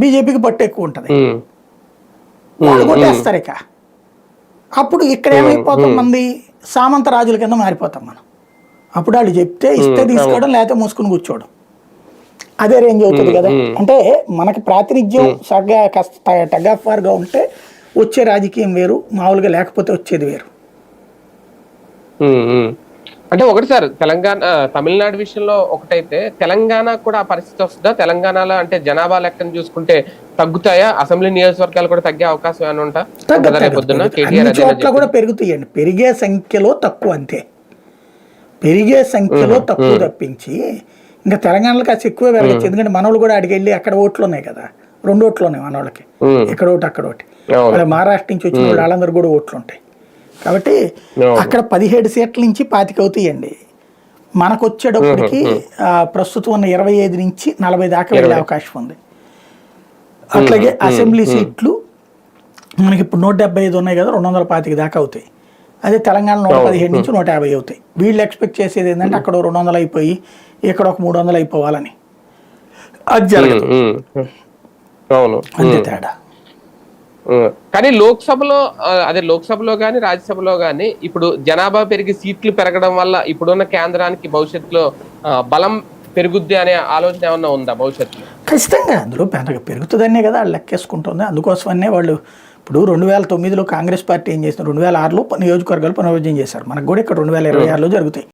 బీజేపీకి పట్టు ఎక్కువ ఉంటుంది. వాళ్ళు కొట్టేస్తారు ఇక. అప్పుడు ఇక్కడ ఏమైపోతాం మంది సామంత రాజుల కింద మారిపోతాం మనం. అప్పుడు వాళ్ళు చెప్తే ఇస్తే తీసుకోవడం లేకపోతే మూసుకుని కూర్చోవడం. అదే రేంజ్ అవుతుంది కదా. అంటే మనకి ప్రాతినిధ్యం సగ్గా కాస్త టగ్ ఆఫ్ వార్గా ఉంటే వచ్చే రాజకీయం వేరు మామూలుగా లేకపోతే వచ్చేది వేరు. అంటే ఒకటి సార్ తెలంగాణ తమిళనాడు విషయంలో ఒకటైతే తెలంగాణ కూడా ఆ పరిస్థితి వస్తుందా? తెలంగాణలో అంటే జనాభా లెక్కను చూసుకుంటే తగ్గుతాయా? అసెంబ్లీ నియోజకవర్గాలు కూడా తగ్గే అవకాశం ఏమైనా ఉంటా? చోట్ల కూడా పెరుగుతాయండి. పెరిగే సంఖ్యలో తక్కువ అంతే. పెరిగే సంఖ్యలో తక్కువ తప్పించి ఇంకా తెలంగాణలో కాస్త ఎక్కువ పెరగచ్చు. ఎందుకంటే మనోళ్ళు కూడా అడిగి వెళ్ళి అక్కడ ఓట్లు ఉన్నాయి కదా. రెండు ఓట్లు ఉన్నాయి మనోళ్ళకి. ఉమ్, ఇక్కడ ఒకటి అక్కడ ఒకటి మహారాష్ట్ర నుంచి వచ్చిన వాళ్ళు వాళ్ళందరూ కూడా ఓట్లు ఉంటాయి కాబట్టి. అక్కడ పదిహేడు సీట్ల నుంచి పాతిక అవుతాయండి మనకు వచ్చేటప్పటికి ప్రస్తుతం ఉన్న ఇరవై ఐదు నుంచి నలభై దాకా వెళ్ళే అవకాశం ఉంది. అట్లాగే అసెంబ్లీ సీట్లు మనకి ఇప్పుడు నూట డెబ్బై ఐదు ఉన్నాయి కదా రెండు వందల పాతిక దాకా అవుతాయి. అదే తెలంగాణ నూట పదిహేడు నుంచి నూట యాభై అవుతాయి. వీళ్ళు ఎక్స్పెక్ట్ చేసేది ఏంటంటే అక్కడ రెండు వందలు అయిపోయి ఇక్కడ ఒక మూడు వందలు అయిపోవాలని. అది జరగదు అంతే తేడా. కానీ లోక్సభలో అదే లోక్సభలో గానీ రాజ్యసభలో గానీ ఇప్పుడు జనాభా పెరిగి సీట్లు పెరగడం వల్ల ఇప్పుడున్న కేంద్రానికి భవిష్యత్తులో బలం పెరుగుద్ది అనే ఆలోచన ఏమన్నా ఉందా భవిష్యత్తులో? ఖచ్చితంగా. అందులో పెద్దగా పెరుగుతుందనే కదా వాళ్ళు లెక్కేసుకుంటుంది. అందుకోసమనే వాళ్ళు ఇప్పుడు రెండు వేల తొమ్మిదిలో కాంగ్రెస్ పార్టీ ఏం చేసింది? రెండు వేల ఆరులో నియోజకవర్గాలు పునర్విభజన చేశారు. మనకు కూడా ఇక్కడ రెండు వేల ఇరవై ఆరులో జరుగుతాయి.